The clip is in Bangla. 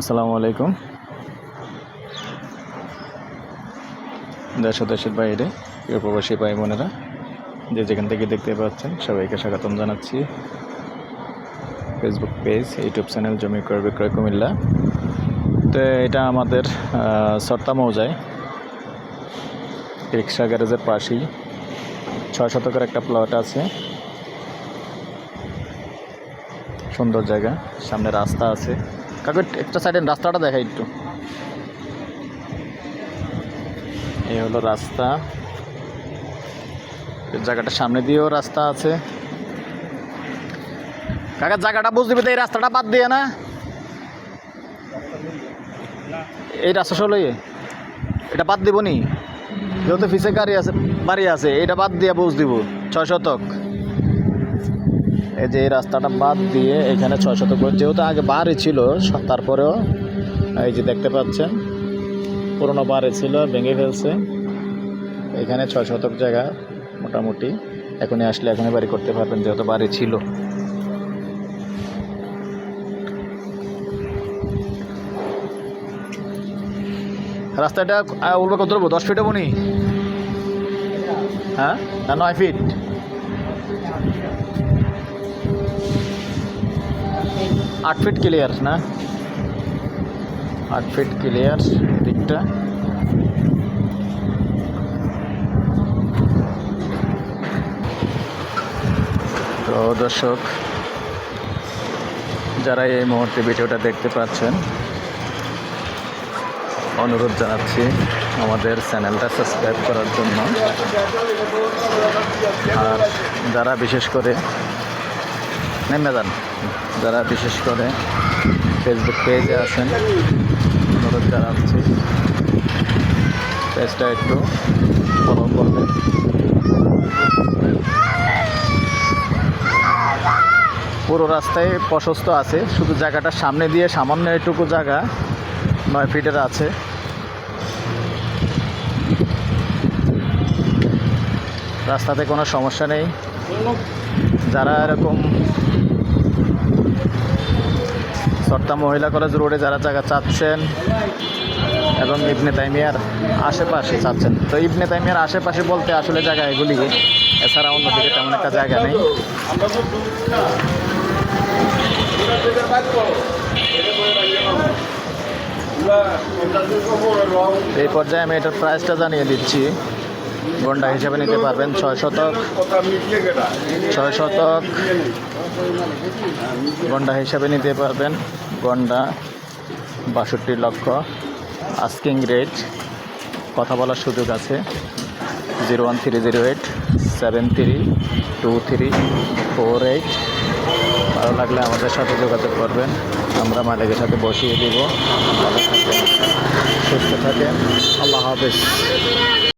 আসসালামু আলাইকুম। দেশ দেশের বাইরে, প্রিয় প্রবাসী ভাই বোনেরা, যে যেখান থেকে দেখতে পাচ্ছেন, সবাইকে স্বাগতম জানাচ্ছি। ফেসবুক পেজ ইউটিউব চ্যানেল জমি ক্রয়, বিক্রয়, কুমিল্লা। তো এটা আমাদের সর্তা মৌজায়। রিক্সা গ্যারেজের পাশেই ছয় শতকের একটা প্লট আছে। সুন্দর জায়গা, সামনে রাস্তা আছে। কাকু, একটা সাইডে রাস্তাটা দেখাই একটু। এই হলো রাস্তা। এই জায়গাটার সামনে দিয়েও রাস্তা আছে। কাকা, জায়গাটা বুঝ দিবে তো এই রাস্তাটা বাদ দিয়ে না? এই রাস্তা সরলে এটা বাদ দিব নি? যেহেতু ফিসে গাড়ি আছে, বাড়ি আছে, এটা বাদ দিয়ে বুঝ দিব, ছয় শতক। এই যে এই রাস্তাটা বাদ দিয়ে এখানে ছয় শতক যেহেতু আগে বাড়ি ছিল তারপরেও এই যে দেখতে পাচ্ছেন, পুরোনো বাড়ি ছিল, ভেঙে ফেলছে। এখানে ছয় শতক জায়গা মোটামুটি। এখনই আসলে এখনই বাড়ি করতে পারবেন যেহেতু বাড়ি ছিল। রাস্তাটা উল্টো কত দশ ফিট হব হ্যাঁ? না, নয় ফিট আট ফিট ক্লিয়ার না? আট ফিট ক্লিয়ার দিকটা। তো দর্শক, যারা এই মুহূর্তে ভিডিওটা দেখতে পাচ্ছেন, অনুরোধ জানাচ্ছি আমাদের চ্যানেলটা সাবস্ক্রাইব করার জন্য। আর যারা বিশেষ করে নেমে যান যারা বিশেষ করে ফেসবুক পেজে আছেন অনুরোধ জানাচ্ছি পেজটা একটু ফলো করবেন। পুরো রাস্তায় প্রশস্ত আছে, শুধু জায়গাটার সামনে দিয়ে সামান্য এটুকু জায়গা, নয় ফিটের আছে। রাস্তাতে কোনো সমস্যা নেই। যারা এরকম সর্তা মহিলা কলেজ রোডে যারা জায়গা চাচ্ছেন এবং ইবনে তাইমিয়ার আশেপাশে চাচ্ছেন। তো ইবনে তাইমিয়ার আশেপাশে বলতে আসলে জায়গা এগুলি, এছাড়া অন্যদিকে তেমন একটা জায়গা নেই। এই পর্যায়ে আমি এটার প্রাইসটা জানিয়ে দিচ্ছি। গন্ডা হিসেবে নিতে পারবেন। ছয় শতক ছয় শতক গন্ডা হিসাবে নিতে পারবেন। গন্ডা বাষট্টি লক্ষ। আস্কিং রেট, কথা বলার সুযোগ আছে। Zero one three zero eight, seven three two three four eight. ভালো লাগলে আমাদের সাথে যোগাযোগ করবেন। আমরা মালিকের সাথে বসিয়ে দিব। সুস্থ থাকেন। আল্লাহ হাফিজ।